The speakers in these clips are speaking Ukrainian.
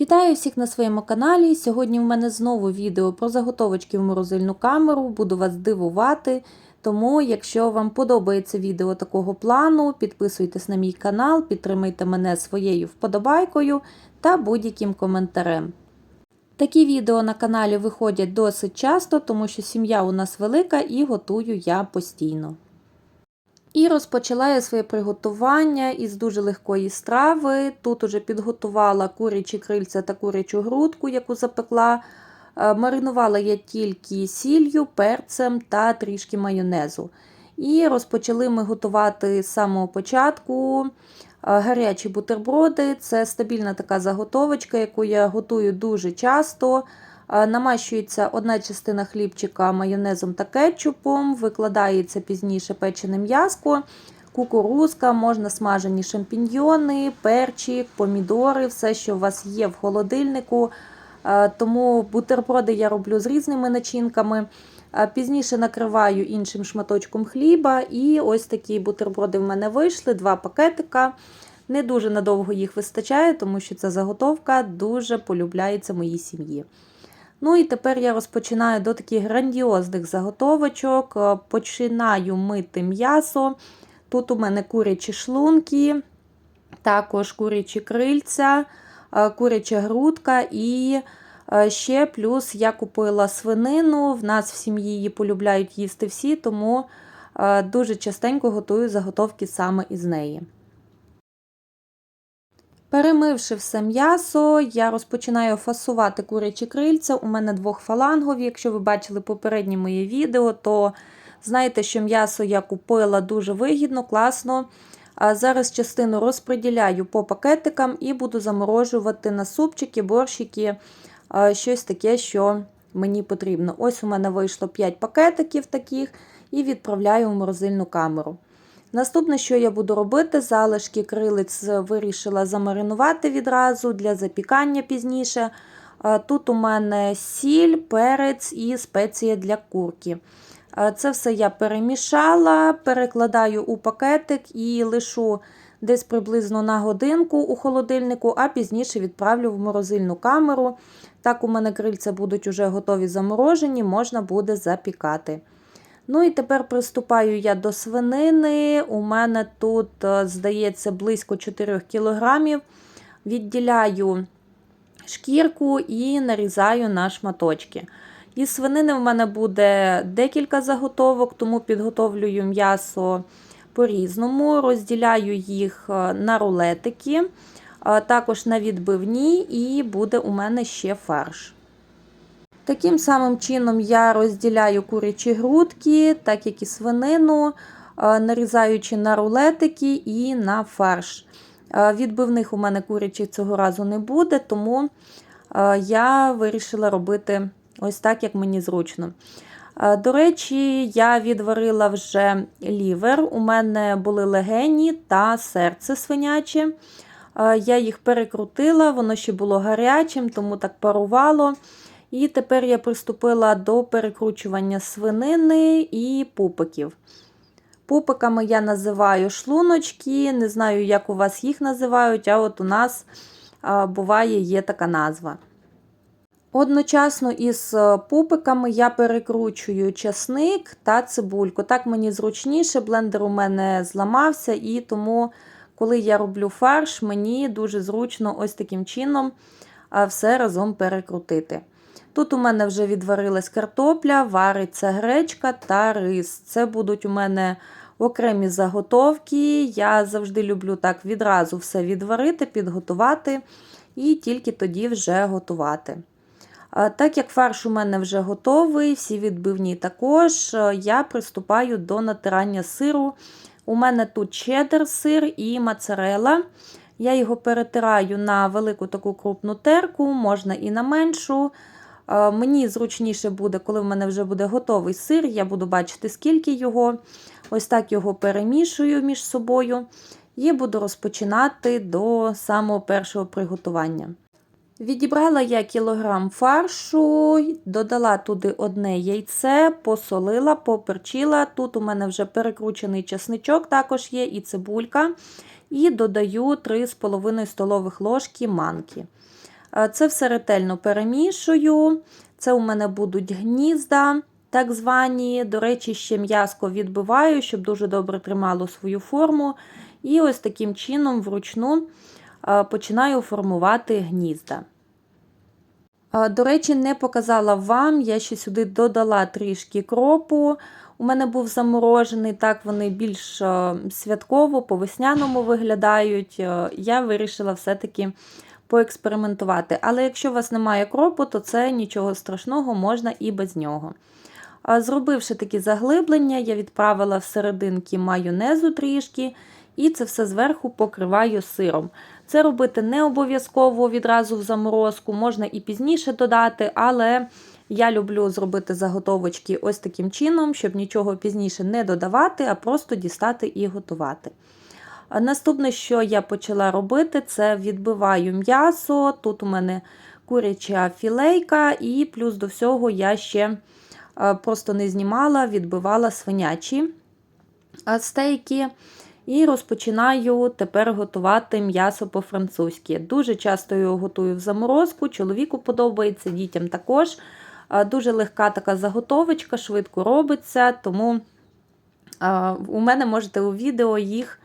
Вітаю всіх на своєму каналі. Сьогодні в мене знову відео про заготовочки в морозильну камеру. Буду вас дивувати. Тому, якщо вам подобається відео такого плану, підписуйтесь на мій канал, підтримайте мене своєю вподобайкою та будь-яким коментарем. Такі відео на каналі виходять досить часто, тому що сім'я у нас велика і готую я постійно. І розпочала я своє приготування із дуже легкої страви. Тут уже підготувала курячі крильця та курячу грудку, яку запекла. Е, Маринувала я тільки сіллю, перцем та трішки майонезу. І розпочали ми готувати з самого початку е, гарячі бутерброди. Це стабільна така заготовочка, яку я готую дуже часто. Е, Намащується одна частина хлібчика майонезом та кетчупом, викладається пізніше печене м'язко, кукурузка, можна смажені шампіньйони, перчик, помідори, все, що у вас є в холодильнику. Е, Тому бутерброди я роблю з різними начинками. Е, Пізніше накриваю іншим шматочком хліба. І ось такі бутерброди в мене вийшли, два пакетика. Не дуже надовго їх вистачає, тому що ця заготовка дуже полюбляється моїй сім'ї. Ну і тепер я розпочинаю до таких грандіозних заготовочок. Е, Починаю мити м'ясо. Тут у мене курячі шлунки, також курячі крильця, е, куряча грудка і е, ще плюс я купила свинину. В нас в сім'ї її полюбляють їсти всі, тому дуже частенько готую заготовки саме із неї. Перемивши все м'ясо, я розпочинаю фасувати курячі крильця. У мене двохфалангові. Якщо ви бачили попереднє моє відео, то знаєте, що м'ясо я купила дуже вигідно, класно. А зараз частину розподіляю по пакетикам і буду заморожувати на супчики, борщики, щось таке, що мені потрібно. Ось у мене вийшло 5 пакетиків таких і відправляю в морозильну камеру. Наступне, що я буду робити, залишки крилиць вирішила замаринувати відразу для запікання пізніше. Тут у мене сіль, перець і спеція для курки. Це все я перемішала, перекладаю у пакетик і лишу десь приблизно на годинку у холодильнику, а пізніше відправлю в морозильну камеру. Так, у мене крильця будуть уже готові заморожені, можна буде запікати. Ну і тепер приступаю я до свинини. У мене тут, здається, близько 4 кілограмів. Відділяю шкірку і нарізаю на шматочки. Із свинини в мене буде декілька заготовок, тому підготовлюю м'ясо по-різному, розділяю їх на рулетики, також на відбивні, і буде у мене ще фарш. Таким самим чином я розділяю курячі грудки, так як і свинину, нарізаючи на рулетики і на фарш. Відбивних у мене курячих цього разу не буде, тому я вирішила робити ось так, як мені зручно. До речі, я відварила вже лівер. У мене були легені та серце свиняче. Я їх перекрутила, воно ще було гарячим, тому так парувало. І тепер я приступила до перекручування свинини і пупиків. Пупиками я називаю шлуночки, не знаю, як у вас їх називають, а от у нас буває є така назва. Одночасно із пупиками я перекручую часник та цибульку. Так мені зручніше, блендер у мене зламався, і тому, коли я роблю фарш, мені дуже зручно ось таким чином все разом перекрутити. Тут у мене вже відварилась картопля, вариться гречка та рис. Це будуть у мене окремі заготовки. Я завжди люблю так відразу все відварити, підготувати і тільки тоді вже готувати. Так як фарш у мене вже готовий, всі відбивні також, я приступаю до натирання сиру. У мене тут чеддер сир і моцарелла. Я його перетираю на велику таку крупну терку, можна і на меншу. Мені зручніше буде, коли в мене вже буде готовий сир, я буду бачити, скільки його. Ось так його перемішую між собою і буду розпочинати до самого першого приготування. Відібрала я кілограм фаршу, додала туди одне яйце, посолила, поперчила. Тут у мене вже перекручений чесничок, також є і цибулька. І додаю 3,5 столових ложки манки. Е, Це все ретельно перемішую. Це у мене будуть гнізда, так звані. До речі, ще м'язко відбиваю, щоб дуже добре тримало свою форму. І ось таким чином вручну е, починаю формувати гнізда. Е, До речі, не показала вам, я ще сюди додала трішки кропу. У мене був заморожений, так вони більш святково, по весняному виглядають. Я вирішила все-таки поекспериментувати. Але якщо у вас немає кропу, то це нічого страшного, можна і без нього. Зробивши такі заглиблення, я відправила всерединки майонезу трішки, і це все зверху покриваю сиром. Це робити не обов'язково відразу в заморозку, можна і пізніше додати, але я люблю зробити заготовочки ось таким чином, щоб нічого пізніше не додавати, а просто дістати і готувати. Наступне, що я почала робити, це відбиваю м'ясо. Тут у мене куряча філейка, і плюс до всього я ще е, просто не знімала, відбивала свинячі е, стейки. І розпочинаю тепер готувати м'ясо по-французьки. Дуже часто його готую в заморозку, чоловіку подобається, дітям також. Е, Дуже легка така заготовочка, швидко робиться, тому у мене можете у відео їх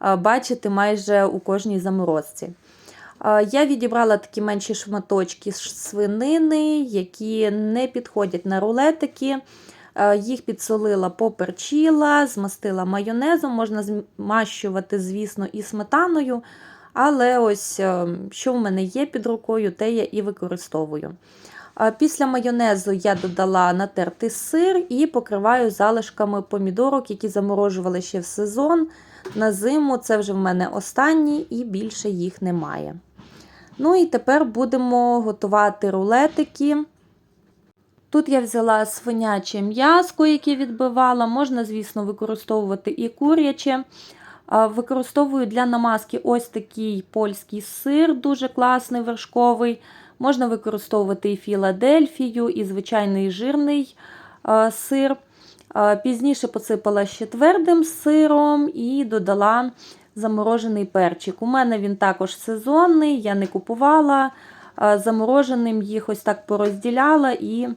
бачити майже у кожній заморозці. Е, Я відібрала такі менші шматочки свинини, які не підходять на рулетики. Е, Їх підсолила, поперчила, змастила майонезом, можна змащувати, звісно, і сметаною. Але ось е, що в мене є під рукою, те я і використовую. Е, Після майонезу я додала натертий сир і покриваю залишками помідорок, які заморожували ще в сезон. На зиму це вже в мене останні і більше їх немає. Ну і тепер будемо готувати рулетики. Тут я взяла свиняче м'язко, яке відбивала. Можна, звісно, використовувати і куряче. Використовую для намазки ось такий польський сир, дуже класний вершковий. Можна використовувати і Філадельфію, і звичайний жирний сир. А, Пізніше посипала ще твердим сиром і додала заморожений перчик. У мене він також сезонний, я не купувала. Замороженим їх ось так порозділяла і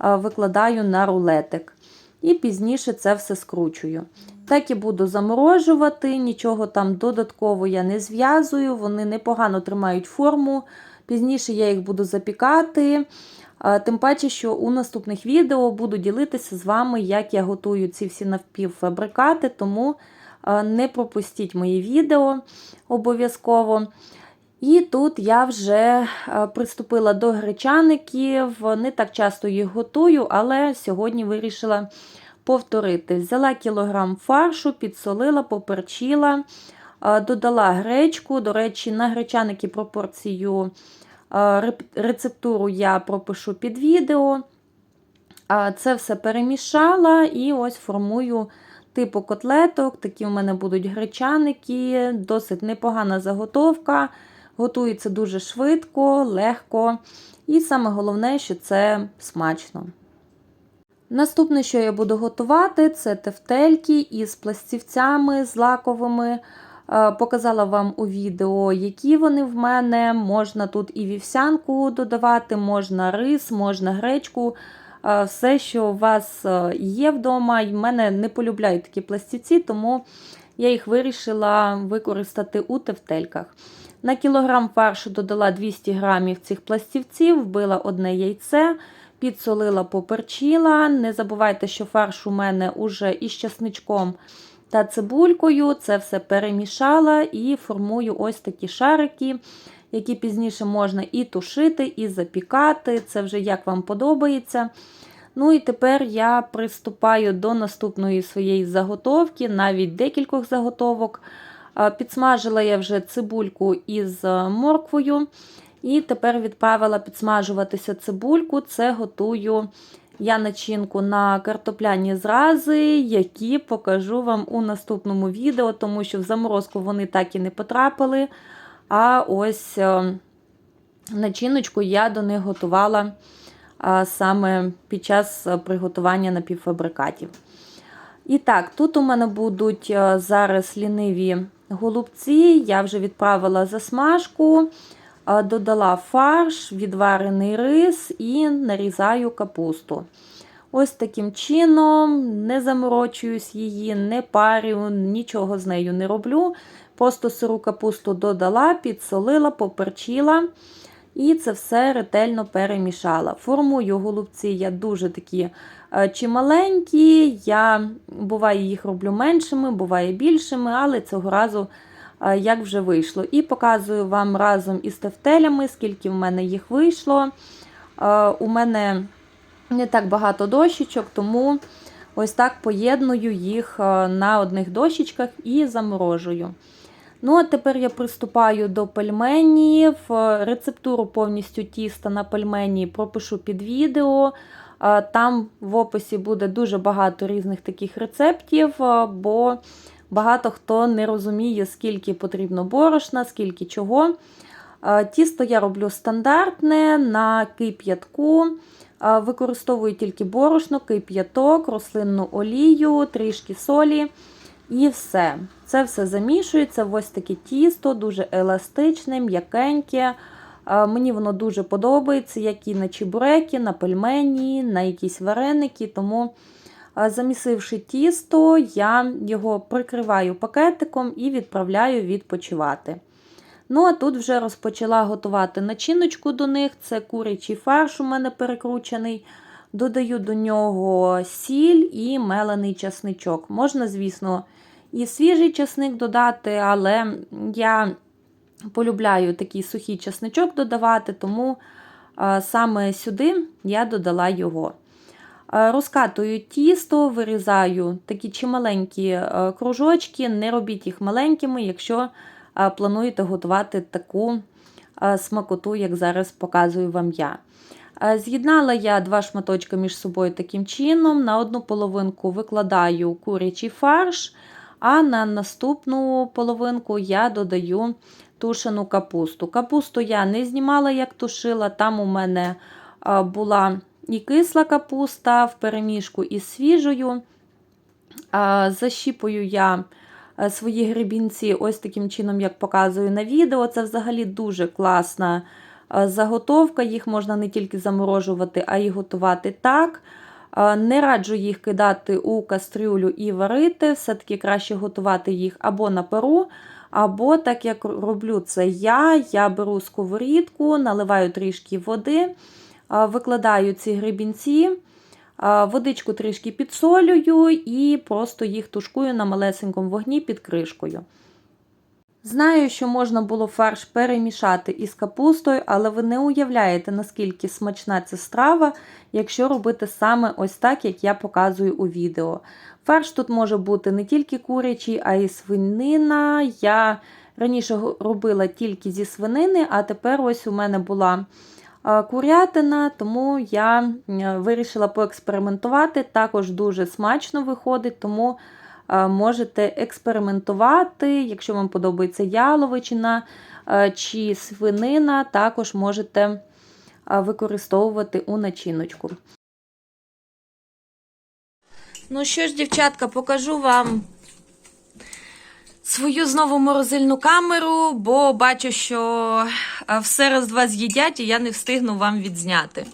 викладаю на рулетик. І пізніше це все скручую. Так і буду заморожувати, нічого там додатково я не зв'язую, вони непогано тримають форму. Пізніше я їх буду запікати. Тим паче, що у наступних відео буду ділитися з вами, як я готую ці всі навпівфабрикати, тому не пропустіть мої відео обов'язково. І тут я вже е, приступила до гречаників. Не так часто їх готую, але сьогодні вирішила повторити. Взяла кілограм фаршу, підсолила, поперчила, е, додала гречку. До речі, на гречаники пропорцію рецептуру я пропишу під відео. Це все перемішала і ось формую типу котлеток. Такі у мене будуть гречаники, досить непогана заготовка. Готується дуже швидко, легко. І саме головне, що це смачно. Наступне, що я буду готувати, це тефтельки із пластівцями злаковими. Е, Показала вам у відео, які вони в мене. Можна тут і вівсянку додавати, можна рис, можна гречку. Е, Все, що у вас е, є вдома. І в мене не полюбляють такі пластівці, тому я їх вирішила використати у тефтельках. На кілограм фаршу додала 200 грамів цих пластівців, вбила одне яйце, підсолила, поперчила. Не забувайте, що фарш у мене уже із часничком та цибулькою. Це все перемішала і формую ось такі шарики, які пізніше можна і тушити, і запікати. Це вже як вам подобається. Ну і тепер я приступаю до наступної своєї заготовки, навіть декількох заготовок. Підсмажила я вже цибульку із е, морквою. І тепер відправила підсмажуватися цибульку. Це готую я начинку на картопляні зрази, які покажу вам у наступному відео, тому що в заморозку вони так і не потрапили. А ось е, начиночку я до них готувала саме під час е, приготування напівфабрикатів. І так, тут у мене будуть е, зараз ліниві голубці. Я вже відправила засмажку. Е, Додала фарш, відварений рис і нарізаю капусту. Ось таким чином не заморочуюсь її, не парю, нічого з нею не роблю. Просто сиру капусту додала, підсолила, поперчила і це все ретельно перемішала. Формую голубці я дуже такі е, чималенькі, я буває їх роблю меншими, буває більшими, але цього разу як вже вийшло. І показую вам разом із тефтелями, скільки в мене їх вийшло. Е, У мене не так багато дощечок, тому ось так поєдную їх е, на одних дощечках і заморожую. Ну, а тепер я приступаю до пельменів. Е, Рецептуру повністю тіста на пельмені пропишу під відео. Е, Там в описі буде дуже багато різних таких рецептів, е, бо багато хто не розуміє, скільки потрібно борошна, скільки чого. Е, Тісто я роблю стандартне на кип'ятку. Е, Використовую тільки борошно, кип'яток, рослинну олію, трішки солі. І все. Це все замішується ось таке тісто, дуже еластичне, м'якеньке. Е, Мені воно дуже подобається, як і на чебуреки, на пельмені, на якісь вареники. Тому, замісивши тісто, я його прикриваю пакетиком і відправляю відпочивати. Ну, а тут вже розпочала готувати начиночку до них. Це курячий фарш у мене перекручений. Додаю до нього сіль і мелений часничок. Можна, звісно, і свіжий часник додати, але я полюбляю такий сухий часничок додавати, тому саме сюди я додала його. А, Розкатую тісто, вирізаю такі чималенькі кружочки, не робіть їх маленькими, якщо плануєте готувати таку смакоту, як зараз показую вам я. Е, З'єднала я два шматочки між собою таким чином. На одну половинку викладаю курячий фарш, а на наступну половинку я додаю тушену капусту. Капусту я не знімала, як тушила. Там у мене е, була і кисла капуста в переміжку із свіжою. Защіпую я е, свої гребінці ось таким чином, як показую на відео. Це взагалі дуже класна е, заготовка. Їх можна не тільки заморожувати, а й готувати так. Е, Не раджу їх кидати у кастрюлю і варити. Все-таки краще готувати їх або на пару, або так як роблю це я. Я беру сковорідку, наливаю трішки води, викладаю ці гребінці. А, Водичку трішки підсолюю і просто їх тушкую на малесенькому вогні під кришкою. Знаю, що можна було фарш перемішати із капустою, але ви не уявляєте, наскільки смачна ця страва, якщо робити саме ось так, як я показую у відео. Фарш тут може бути не тільки курячий, а й свинина. Я раніше робила тільки зі свинини, а тепер ось у мене була курятина, тому я вирішила поекспериментувати. Також дуже смачно виходить, тому можете експериментувати. Якщо вам подобається яловичина чи свинина, також можете використовувати у начиночку. Ну що ж, дівчатка, покажу вам свою знову морозильну камеру, бо бачу, що все раз два з'їдять, і я не встигну вам відзняти.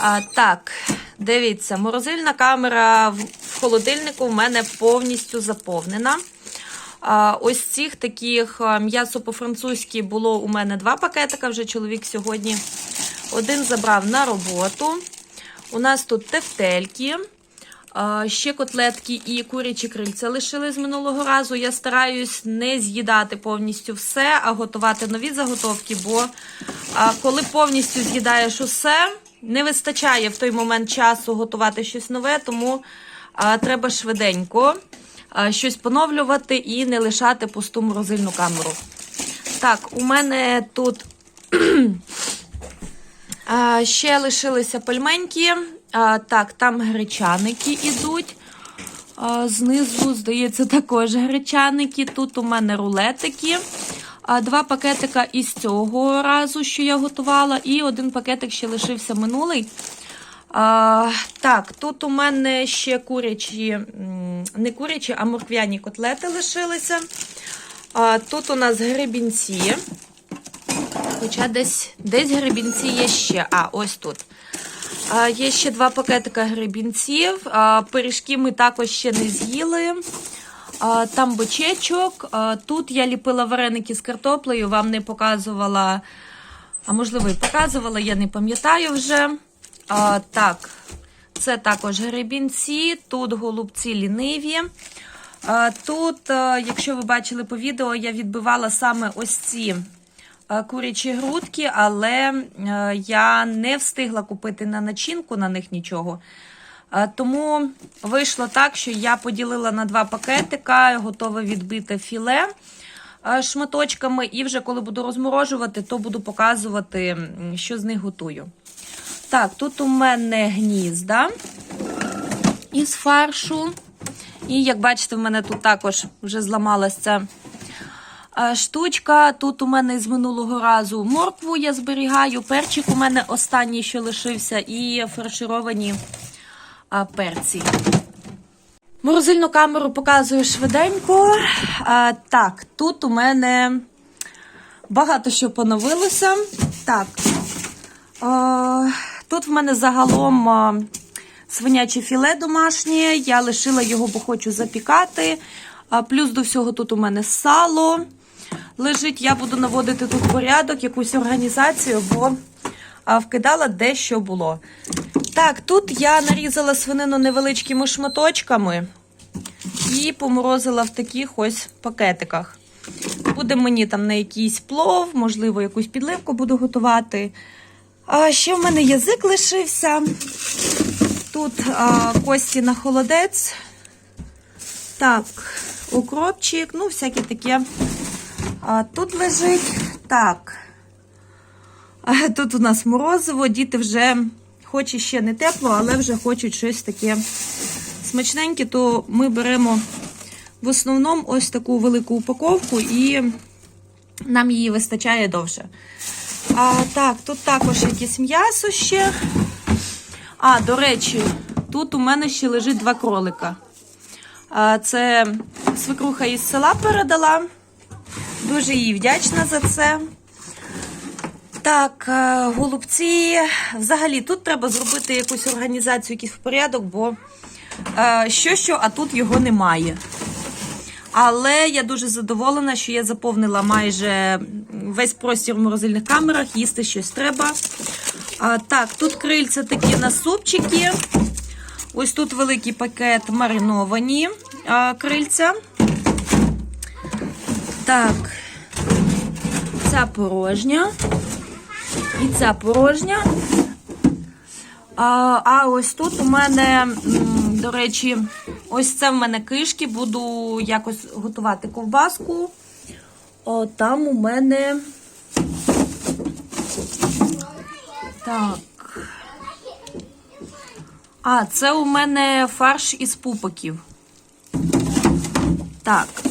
А, так, дивіться, морозильна камера в, холодильнику в мене повністю заповнена. А, ось цих таких м'ясо по-французьки було у мене два пакетика. Вже чоловік сьогодні один забрав на роботу. У нас тут тефтельки. Ще котлетки і курячі крильця лишили з минулого разу. Я стараюсь не з'їдати повністю все, а готувати нові заготовки, бо коли повністю з'їдаєш усе, не вистачає в той момент часу готувати щось нове, тому треба швиденько щось поновлювати і не лишати пусту морозильну камеру. Так, у мене тут ще лишилися пельменьки. А, так, там гречаники ідуть. А, знизу, здається, також гречаники. Тут у мене рулетики. А, два пакетика із цього разу, що я готувала, і один пакетик ще лишився минулий. А, так, тут у мене ще курячі, не курячі, а морквяні котлети лишилися. А, тут у нас гребінці. Хоча десь, десь гребінці є ще. А, ось тут. Є ще два пакетика гребінців. Пиріжки ми також ще не з'їли. Там бочечок. Тут я ліпила вареники з картоплею, вам не показувала. А можливо, і показувала, я не пам'ятаю вже. Так, це також гребінці, тут голубці ліниві. Тут, якщо ви бачили по відео, я відбивала саме ось ці курячі грудки, але е, я не встигла купити на начинку на них нічого. Тому вийшло так, що я поділила на два пакетика, готове відбите філе шматочками, і вже коли буду розморожувати, то буду показувати, що з них готую. Так, тут у мене гнізда із фаршу. І, як бачите, в мене тут також вже зламалася штучка. Тут у мене з минулого разу моркву я зберігаю. Перчик у мене останній, що лишився, і фаршировані перці. Морозильну камеру показую швиденько. А, так, тут у мене багато що поновилося. Так. А, тут в мене загалом свиняче філе домашнє. Я лишила його, бо хочу запікати. Плюс до всього тут у мене сало лежить. Я буду наводити тут порядок, якусь організацію, бо вкидала де що було. Так, тут я нарізала свинину невеличкими шматочками і поморозила в таких ось пакетиках. Буде мені там на якийсь плов, можливо, якусь підливку буду готувати. А ще в мене язик лишився. Тут а, кості на холодець. Так, укропчик, ну, всяке таке. А, тут лежить. Так. Тут у нас морозиво, діти вже, хоч і ще не тепло, але вже хочуть щось таке смачненьке, то ми беремо в основному ось таку велику упаковку і нам її вистачає довше. А, Так, тут також якесь м'ясо ще. А, до речі, тут у мене ще лежить два кролика. А, Це свекруха із села передала. Дуже їй вдячна за це. Так, е, голубці. Взагалі, тут треба зробити якусь організацію, якийсь порядок, бо е, що, що, а тут його немає. Але я дуже задоволена, що я заповнила майже весь простір в морозильних камерах, їсти щось треба. Так, тут крильця такі на супчики. Ось тут великий пакет мариновані а, крильця. Так, ця порожня. І ця порожня. А, а ось тут у мене, до речі, ось це в мене кишки. Буду якось готувати ковбаску. О, там у мене. Так. А, це у мене фарш із пупоків. Так.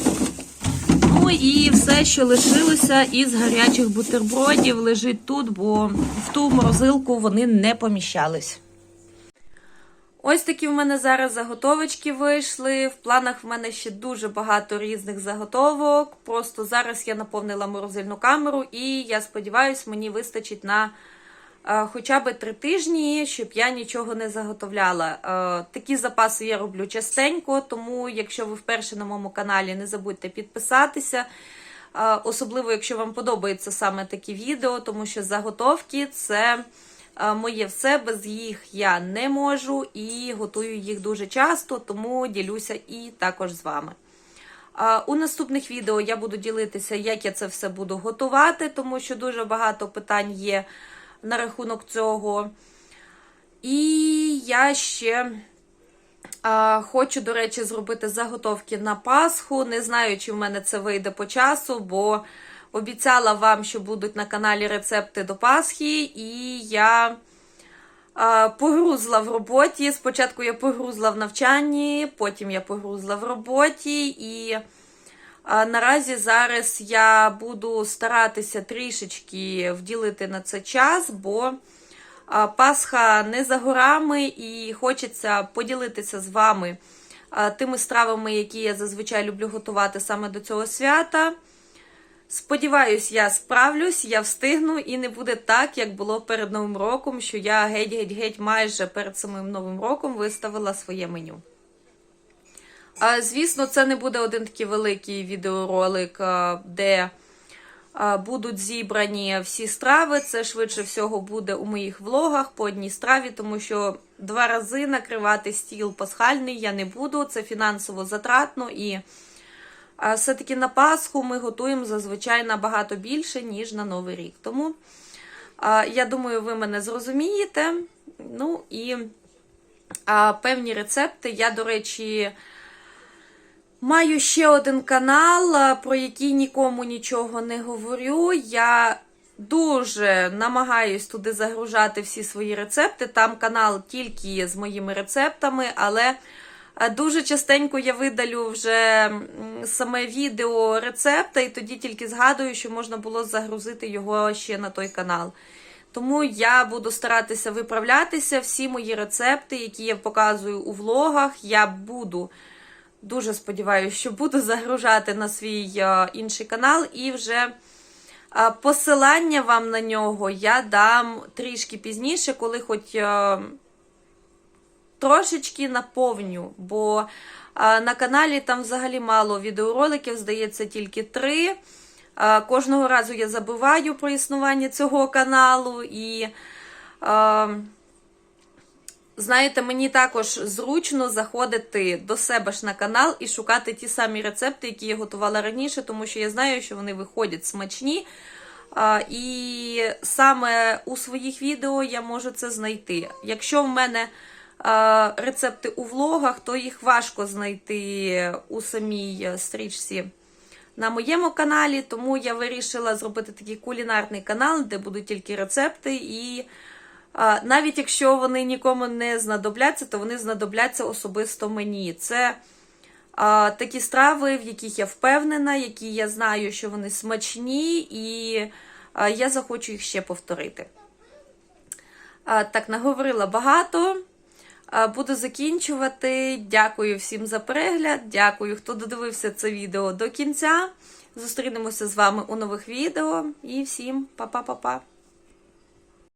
І все, що лишилося із гарячих бутербродів, лежить тут, бо в ту морозилку вони не поміщались. Ось такі в мене зараз заготовочки вийшли. В планах в мене ще дуже багато різних заготовок. Просто зараз я наповнила морозильну камеру, і я сподіваюся, мені вистачить на хоча б три тижні, щоб я нічого не заготовляла. Е, такі запаси я роблю частенько, тому якщо ви вперше на моєму каналі, не забудьте підписатися. Е, Особливо, якщо вам подобаються саме такі відео, тому що заготовки це е, моє все, без їх я не можу і готую їх дуже часто, тому ділюся і також з вами. У наступних відео я буду ділитися, як я це все буду готувати, тому що дуже багато питань є на рахунок цього. І я ще а, хочу, до речі, зробити заготовки на Пасху. Не знаю, чи в мене це вийде по часу, бо обіцяла вам, що будуть на каналі рецепти до Пасхи, і я погрузла в роботі. Спочатку я погрузла в навчанні, потім я погрузла в роботі. І наразі зараз я буду старатися трішечки вділити на це час, бо Пасха не за горами, і хочеться поділитися з вами тими стравами, які я зазвичай люблю готувати саме до цього свята. Сподіваюсь, я справлюсь, я встигну і не буде так, як було перед Новим роком, що я геть-геть-геть майже перед самим Новим роком виставила своє меню. Звісно, це не буде один такий великий відеоролик, де будуть зібрані всі страви. Це швидше всього буде у моїх влогах по одній страві, тому що два рази накривати стіл пасхальний я не буду. Це фінансово затратно і все-таки на Пасху ми готуємо зазвичай набагато більше, ніж на Новий рік. Тому я думаю, ви мене зрозумієте. Ну і певні рецепти. Я, до речі. Маю ще один канал, про який нікому нічого не говорю. Я дуже намагаюсь туди загружати всі свої рецепти. Там канал тільки є з моїми рецептами, але дуже частенько я видалю вже саме відео рецепта, і тоді тільки згадую, що можна було загрузити його ще на той канал. Тому я буду старатися виправлятися. Всі мої рецепти, які я показую у влогах, я буду. Дуже сподіваюся, що буду загружати на свій е, інший канал, і вже е, посилання вам на нього я дам трішки пізніше, коли хоч е, трошечки наповню. Бо на каналі там взагалі мало відеороликів, здається, тільки три. Кожного разу я забуваю про існування цього каналу і. Знаєте, мені також зручно заходити до себе ж на канал і шукати ті самі рецепти, які я готувала раніше, тому що я знаю, що вони виходять смачні. І саме у своїх відео я можу це знайти. Якщо в мене рецепти у влогах, то їх важко знайти у самій стрічці на моєму каналі, тому я вирішила зробити такий кулінарний канал, де будуть тільки рецепти і. Навіть якщо вони нікому не знадобляться, то вони знадобляться особисто мені. Це а, такі страви, в яких я впевнена, які я знаю, що вони смачні, і а, я захочу їх ще повторити. А, так, наговорила багато. Буду закінчувати. Дякую всім за перегляд. Дякую, хто додивився це відео до кінця. Зустрінемося з вами у нових відео. І всім па-па-па-па!